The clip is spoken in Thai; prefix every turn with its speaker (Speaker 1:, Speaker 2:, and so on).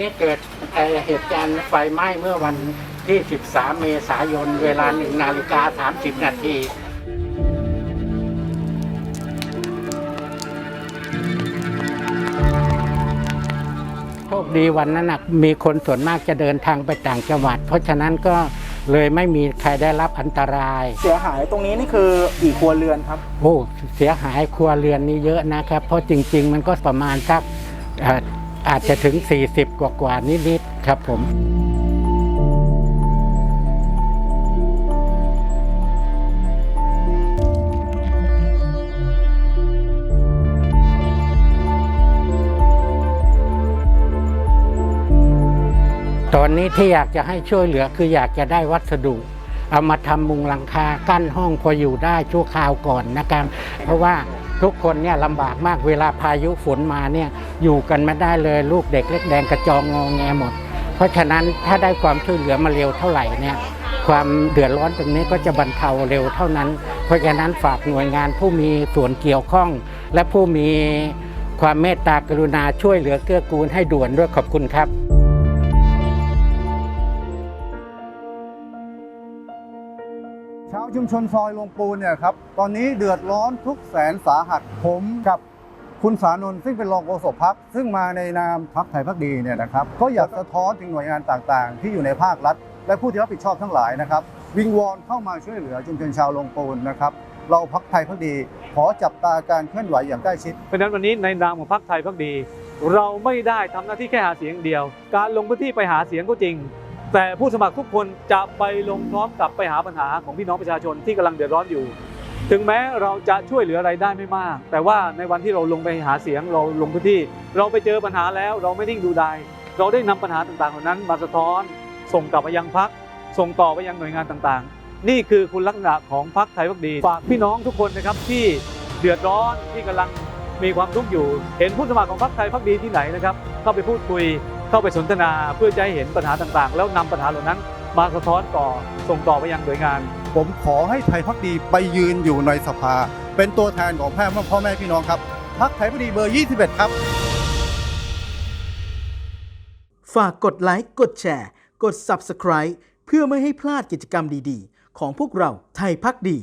Speaker 1: นี้เกิดเอ่อเหตุการณ์ไฟไหม้เมื่อวันที่ 13 เมษายน เวลา1นาฬิกา 30 นาทีโชคดีวันนั้นนะมีคนส่วนมากจะเดินทางไปต่างจังหวัด เพราะฉะนั้นก็เลยไม่มีใครได้รับอันตราย
Speaker 2: เสียหายตรงนี้นี่คือกี่ครัวเรือนครับ
Speaker 1: โอ้ เสียหายครัวเรือนนี้เยอะนะครับ เพราะจริง ๆ มันก็ประมาณสักเอาจจะถึง 40 กว่ากว่านิดๆครับผมตอนนี้ที่อยากจะให้ช่วยเหลือคืออยากจะได้วัสดุ เอามาทำมุงหลังคากั้นห้องพออยู่ได้ชั่วคราวก่อนนะครับ เพราะว่า ทุกคนเนี่ยลำบากมากเวลาพายุฝนมาเนี่ยอยู่กันไม่ได้เลยลูกเด็กเล็กแดงกระจองงอแงหมด เพราะฉะนั้นถ้าได้ความช่วยเหลือมาเร็วเท่าไหร่เนี่ยความเดือดร้อนตรงนี้ก็จะบรรเทาเร็วเท่านั้น เพราะฉะนั้นฝากหน่วยงานผู้มีส่วนเกี่ยวข้อง และผู้มีความเมตตากรุณาช่วยเหลือเกื้อกูลให้ด่วนด้วยขอบคุณครับ
Speaker 3: ชาวชุมชนซอยลงปูนเนี่ยครับตอนนี้เดือดร้อนทุกแสนสาหัสผมกับคุณสานนท์ซึ่งเป็นรองโฆษกพักซึ่งมาในนามพักไทยพักดีเนี่ยนะครับก็อยากสะท้อนถึงหน่วยงานต่างๆ ที่อยู่ในภาครัฐ และผู้ที่รับผิดชอบทั้งหลายนะครับ วิงวอนเข้ามาช่วยเหลือชุมชนชาวลงปูนนะครับเราพักไทยพักดี ขอจับตาการเคลื่อนไหวอย่างใกล้ชิด
Speaker 4: เพราะฉะนั้นวันนี้ในนามของพรรคไทยพักดี เราไม่ได้ทำหน้าที่แค่หาเสียงเดียว การลงพื้นที่ไปหาเสียงก็จริง แต่ผู้สมัครทุกคนจะไปลงพร้อมกับไปหาปัญหาของพี่น้องประชาชนที่กำลังเดือดร้อนอยู่ ถึงแม้เราจะช่วยเหลืออะไรได้ไม่มาก แต่ว่าในวันที่เราลงไปหาเสียงเราลงพื้นที่ เราไปเจอปัญหาแล้วเราไม่นิ่งดูดายเราได้นำปัญหาต่างๆเหล่านั้น มาสะท้อน ส่งกลับไปยังพักส่งต่อไปยังหน่วยงานต่างๆ นี่คือคุณลักษณะของพักไทยพักดีฝากพี่น้องทุกคนนะครับที่เดือดร้อนที่กำลังมีความทุกข์อยู่ เห็นผู้สมัครของพักไทยพักดีที่ไหนนะครับเข้าไปพูดคุย เข้าไปสนทนาเพื่อจะให้เห็นปัญหาต่างๆ แล้วนำปัญหาเหล่านั้นมาสะท้อนต่อส่งต่อไปยังหน่วยงาน
Speaker 3: ผมขอให้ไทยพักดีไปยืนอยู่ในสภา เป็นตัวแทนของแพ่พ่อแม่พี่น้องครับพักไทยพักดีเบอร์ 21 ครับ
Speaker 5: ฝากกดไลค์กดแชร์ กด Subscribe เพื่อไม่ให้พลาดกิจกรรมดีๆ ของพวกเราไทยพักดี